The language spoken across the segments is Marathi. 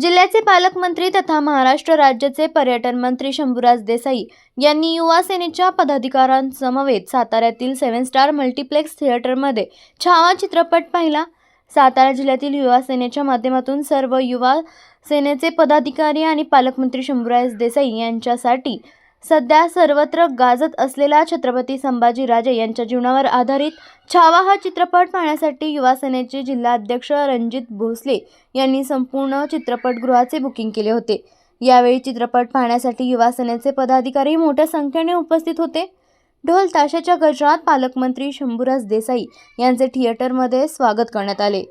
जिल्ह्याचे पालकमंत्री तथा महाराष्ट्र राज्याचे पर्यटन मंत्री शंभूराज देसाई यांनी युवा सेनेच्या पदाधिकाऱ्यांसमवेत साताऱ्यातील सेव्हन स्टार मल्टिप्लेक्स थिएटरमध्ये छावा चित्रपट पाहिला. सातारा जिल्ह्यातील युवा सेनेच्या माध्यमातून सर्व युवा सेनेचे पदाधिकारी आणि पालकमंत्री शंभूराज देसाई यांच्यासाठी सध्या सर्वत्र गाजत असलेला छत्रपती संभाजीराजे यांच्या जीवनावर आधारित छावा हा चित्रपट पाहण्यासाठी युवा सेनेचे जिल्हाध्यक्ष रणजित भोसले यांनी संपूर्ण चित्रपटगृहाचे बुकिंग केले होते. यावेळी चित्रपट पाहण्यासाठी युवा सेनेचे पदाधिकारी मोठ्या संख्येने उपस्थित होते. ढोल ताशाच्या गजरात पालकमंत्री शंभूराज देसाई यांचे थिएटरमध्ये स्वागत करण्यात आले.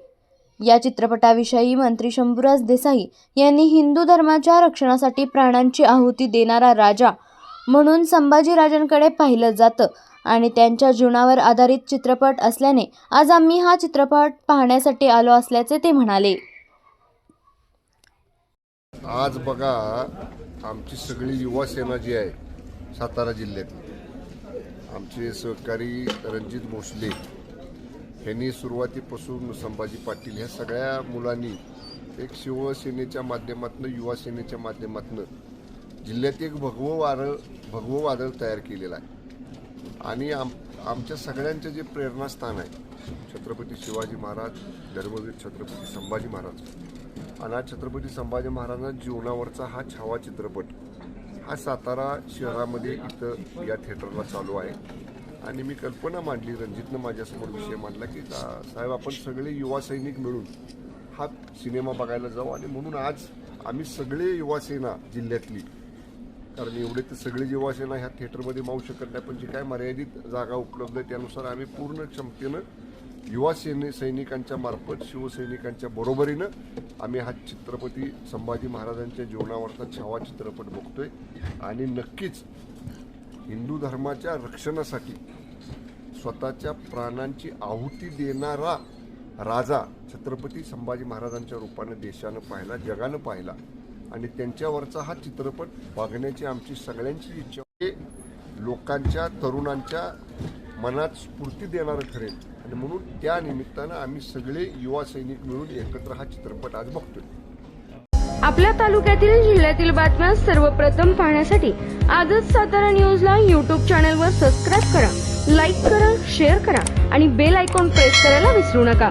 या चित्रपटाविषयी मंत्री शंभूराज देसाई यांनी हिंदू धर्माच्या रक्षणासाठी प्राणांची आहुती देणारा राजा म्हणून संभाजीराजांकडे पाहिलं जातं आणि त्यांच्या जीवनावर आधारित चित्रपट असल्याने आज आम्ही हा चित्रपट पाहण्यासाठी आलो असल्याचे ते म्हणाले. आज बघा आमची सगळी युवा सेना जी आहे सातारा जिल्ह्यातली आमचे सहकारी रणजित भोसले यांनी सुरुवातीपासून संभाजी पाटील ह्या सगळ्या मुलांनी एक शिवसेनेच्या माध्यमातून युवा सेनेच्या माध्यमातून जिल्ह्यात एक भगवं वारं भगवं वादळ तयार केलेलं आहे. आणि आम आमच्या सगळ्यांचे जे प्रेरणास्थान आहे छत्रपती शिवाजी महाराज धर्मवीर छत्रपती संभाजी महाराज. आणि छत्रपती संभाजी महाराजांना जीवनावरचा हा छावा चित्रपट हा सातारा शहरामध्ये इथं या थिएटरला चालू आहे. आणि मी कल्पना मांडली रणजितनं माझ्यासमोर विषय मांडला की साहेब आपण सगळे युवा सैनिक मिळून हा सिनेमा बघायला जाऊ आणि म्हणून आज आम्ही सगळे युवा सेना जिल्ह्यातली कारण एवढे तर सगळे युवा ह्या थिएटरमध्ये मावू शकत नाही. पण जी काय मर्यादित जागा उपलब्ध आहे त्यानुसार आम्ही पूर्ण क्षमतेनं युवा सेने सैनिकांच्या मार्फत शिवसैनिकांच्या बरोबरीनं आम्ही हा चित्रपती संभाजी महाराजांच्या जीवनावरचा छावा चित्रपट बघतोय. आणि नक्कीच हिंदू धर्माच्या रक्षणासाठी स्वतःच्या प्राणांची आहुती देणारा राजा छत्रपती संभाजी महाराजांच्या रूपानं देशानं पाहिला जगानं पाहिला. आणि त्यांच्यावरचा हा चित्रपट बघण्याची आमची सगळ्यांची इच्छा हे म्हणजे लोकांच्या तरुणांच्या मनात स्फूर्ती देणारं ठरेल. आणि म्हणून त्या निमित्तानं आम्ही सगळे युवा सैनिक मिळून एकत्र हा चित्रपट आज बघतोय. आपल्या तालुक्यातील जिल्ह्यातील बातम्या सर्वप्रथम पाहण्यासाठी आजच सातारा न्यूजला यूट्यूब चॅनलवर सबस्क्राईब करा लाईक करा शेअर करा आणि बेल आयकॉन प्रेस करायला विसरू नका.